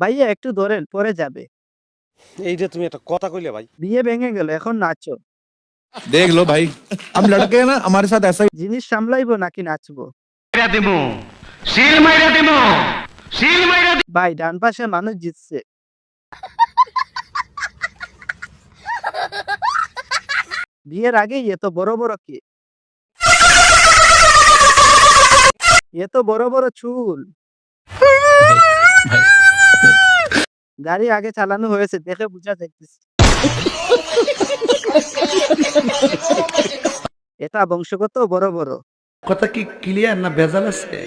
ভাইয়া একটু ধরেন পরে যাবে। এইটা তুমি একটা কথা কইলে ভাই। বিয়ে ভেঙে গেল এখন নাচো। দেখ লো ভাই। আমি লড়কে না আমার সাথে এসে জিনিস সামলাইবো নাকি নাচবো? দেবো মাইরা দেবো মাইরা ভাই ডান পাশে মানুষ জিতছে। বিয়ের আগে এত বড় বড় কি? তো বড় বড় চুল। গাড়ি আগে চালানো হয়েছে, দেখে বোঝা যাইতেছে। এটা বংশগত বড় বড়। কথা কি ক্লিয়ার না ভেজাল আছে?